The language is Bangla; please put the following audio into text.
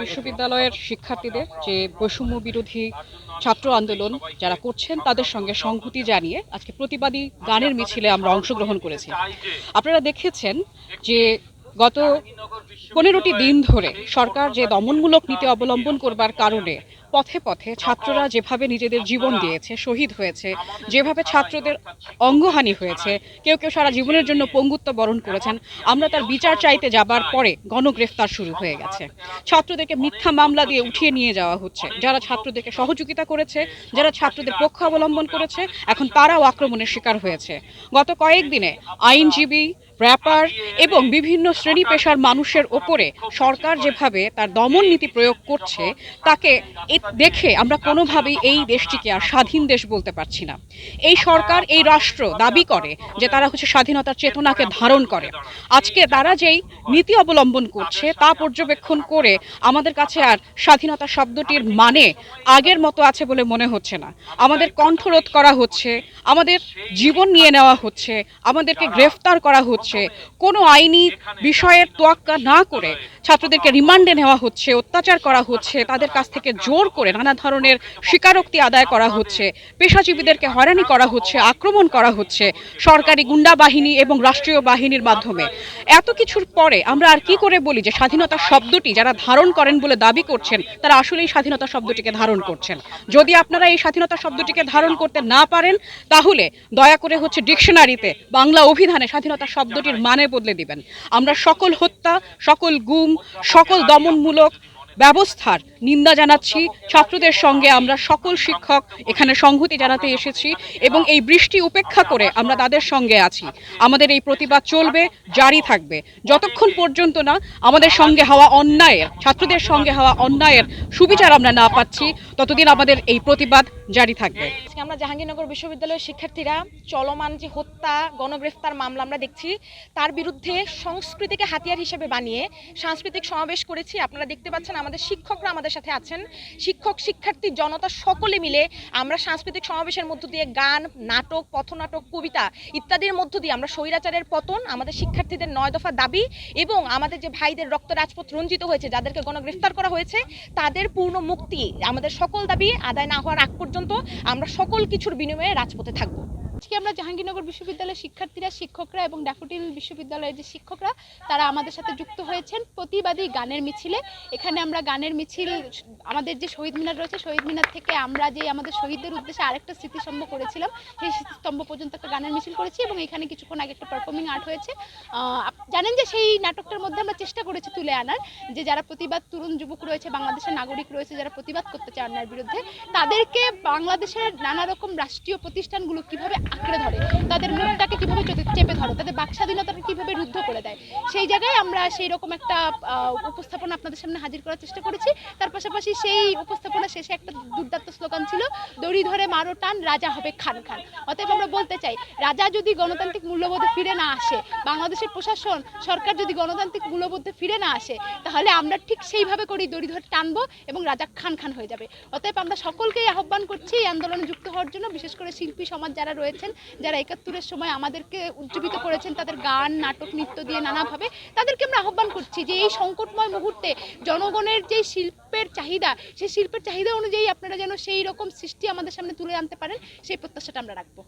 বিশ্ববিদ্যালয়ের শিক্ষার্থীদের যে বৈষম্য বিরোধী ছাত্র আন্দোলন যারা করছেন, তাদের সঙ্গে সংহতি জানিয়ে আজকে প্রতিবাদী গানের মিছিলে আমরা অংশগ্রহণ করেছি। আপনারা দেখেছেন যে গত পনেরোটি দিন ধরে সরকার যে দমনমূলক নীতি অবলম্বন করবার কারণে পথে পথে ছাত্ররা যেভাবে নিজেদের জীবন দিয়েছে, শহীদ হয়েছে, যেভাবে ছাত্রদের অঙ্গহানি হয়েছে, কেউ কেউ সারা জীবনের জন্য পঙ্গুত্ব বরণ করেছেন, আমরা তার বিচার চাইতে যাবার পরে গণগ্রেফতার শুরু হয়ে গেছে। ছাত্রদেরকে মিথ্যা মামলা দিয়ে উঠিয়ে নিয়ে যাওয়া হচ্ছে। যারা ছাত্রদেরকে সহযোগিতা করেছে, যারা ছাত্রদের পক্ষ অবলম্বন করেছে, এখন তারাও আক্রমণের শিকার হয়েছে। গত কয়েকদিনে আইনজীবী, র্যাপার এবং বিভিন্ন শ্রেণি পেশার মানুষের ওপরে সরকার যেভাবে তার দমন নীতি প্রয়োগ করছে, তাকে দেখে আমরা কোনোভাবেই এই দেশটিকে আর স্বাধীন দেশ বলতে পারছি না। এই সরকার, এই রাষ্ট্র দাবি করে যে তারা হচ্ছে স্বাধীনতার চেতনাকে ধারণ করে। আজকে তারা যেই নীতি অবলম্বন করছে, তা পর্যবেক্ষণ করে আমাদের কাছে আর স্বাধীনতা শব্দটির মানে আগের মতো আছে বলে মনে হচ্ছে না। আমাদের কণ্ঠরোধ করা হচ্ছে, আমাদের জীবন নিয়ে নেওয়া হচ্ছে, আমাদেরকে গ্রেফতার করা হচ্ছে, কোনো আইনি বিষয়ের তোয়াক্কা না করে ছাত্রদেরকে রিমান্ডে নেওয়া হচ্ছে, অত্যাচার করা হচ্ছে, তাদের কাছ থেকে জোর করে নানা ধরনের স্বীকারোক্তি আদায় করা হচ্ছে, পেশাজীবীদেরকে হয়রানি করা হচ্ছে, আক্রমণ করা হচ্ছে সরকারি গুন্ডা বাহিনী এবং রাষ্ট্রীয় বাহিনীর মাধ্যমে। এত কিছুর পরে আমরা আর কি করে বলি যে স্বাধীনতা শব্দটি যারা ধারণ করেন বলে দাবি করছেন, তারা আসলেই স্বাধীনতা শব্দটিকে ধারণ করছেন। যদি আপনারা এই স্বাধীনতা শব্দটিকে ধারণ করতে না পারেন, তাহলে দয়া করে হচ্ছে ডিকশনারিতে বাংলা অভিধানে স্বাধীনতা শব্দটির মানে বদলে দিবেন। আমরা সকল হত্যা, সকল গুম সকল দমনমূলক ব্যবস্থার নিন্দা জানাচ্ছি। ছাত্রদের সঙ্গে আমরা সকল শিক্ষক এখানে সংহতি জানাতে এসেছি এবং এই বৃষ্টি উপেক্ষা করে আমরা তাদের সঙ্গে আছি। আমাদের এই প্রতিবাদ চলবে, জারি থাকবে। যতক্ষণ পর্যন্ত না আমাদের সঙ্গে হওয়া অন্যায়ের, ছাত্রদের সঙ্গে হওয়া অন্যায়ের সুবিচার আমরা না পাচ্ছি, ততদিন আমাদের এই প্রতিবাদ জারি থাকবে। আমরা জাহাঙ্গীরনগর বিশ্ববিদ্যালয়ের শিক্ষার্থীরা চলমান যে হত্যা, গণগ্রেফতার মামলা আমরা দেখছি, তার বিরুদ্ধে সংস্কৃতিকে হাতিয়ার হিসেবে বানিয়ে সাংস্কৃতিক সমাবেশ করেছি। আপনারা দেখতে পাচ্ছেন আমাদের শিক্ষকরা আমাদের সাথে আছেন শিক্ষক, শিক্ষার্থী, জনতা সকলে মিলে আমরা সাংস্কৃতিক সমাবেশের মধ্য দিয়ে গান, নাটক, পথনাটক, কবিতা ইত্যাদির মধ্য দিয়ে আমরা স্বৈরাচারের পতন, আমাদের শিক্ষার্থীদের নয় দফা দাবি এবং আমাদের যে ভাইদের রক্ত রাজপথ রঞ্জিত হয়েছে, যাদেরকে গণগ্রেফতার করা হয়েছে, তাদের পূর্ণ মুক্তি, আমাদের সকল দাবি আদায় না হওয়ার আগ পর্যন্ত আমরা সকল কিছুর বিনিময়ে রাজপথে থাকব। আজকে আমরা জাহাঙ্গীরনগর বিশ্ববিদ্যালয়ের শিক্ষার্থীরা, শিক্ষকরা এবং ড্যাফোডিল বিশ্ববিদ্যালয়ের যে শিক্ষকরা, তারা আমাদের সাথে যুক্ত হয়েছেন প্রতিবাদী গানের মিছিলে। এখানে আমরা গানের মিছিল, আমাদের যে শহীদ মিনার রয়েছে, শহীদ মিনার থেকে আমরা যে আমাদের শহীদদের উদ্দেশ্যে আরেকটা স্মৃতিস্তম্ভ করেছিলাম, সেই স্মৃতিস্তম্ভ পর্যন্ত একটা গানের মিছিল করেছি এবং এখানে কিছুক্ষণ আগে একটা পারফর্মিং আর্ট হয়েছে। জানেন যে সেই নাটকটার মধ্যে আমরা চেষ্টা করেছি তুলে আনার, যে যারা প্রতিবাদ তরুণ যুবক রয়েছে, বাংলাদেশের নাগরিক রয়েছে, যারা প্রতিবাদ করতে চায় অন্যায়ের বিরুদ্ধে, তাদেরকে বাংলাদেশের নানা রকম রাষ্ট্রীয় প্রতিষ্ঠানগুলো কীভাবে আঁকড়ে ধরে তাদের মুখটাকে কীভাবে চেপে- ধরো, তাদের বাক স্বাধীনতাকে কীভাবে রুদ্ধ করে দেয়? সেই জায়গায় আমরা সেই রকম একটা উপস্থাপনা আপনাদের সামনে হাজির করার চেষ্টা করেছি। তার পাশাপাশি সেই উপস্থাপনা শেষে একটা দুর্দান্ত স্লোগান ছিল, দড়ি ধরে মারো টান, রাজা হবে খান খান। অতএব আমরা বলতে চাই, রাজা যদি গণতান্ত্রিক মূল্যবোধে ফিরে না আসে, বাংলাদেশের প্রশাসন, সরকার যদি গণতান্ত্রিক মূল্যবোধে ফিরে না আসে, তাহলে আমরা ঠিক সেইভাবে করি দড়ি ধরে টানবো এবং রাজা খান খান হয়ে যাবে। অতএব আমরা সকলকেই আহ্বান করছি এই আন্দোলনে যুক্ত হওয়ার জন্য, বিশেষ করে শিল্পী সমাজ যারা রয়েছেন, যারা একাত্তরের সময় আমাদেরকে উজ্জীবিত করেছেন তাদের গান, নাটক, নৃত্য দিয়ে নানাভাবে। তাদেরকে আমরা আহ্বান করছি যে এই সংকটময় মুহূর্তে জনগণের যে শিল্পের চাহিদা, সেই শিল্পের চাহিদা অনুযায়ী আপনারা যেন সেই রকম সৃষ্টি আমাদের সামনে তুলে আনতে পারেন, সেই প্রত্যাশাটা আমরা রাখব।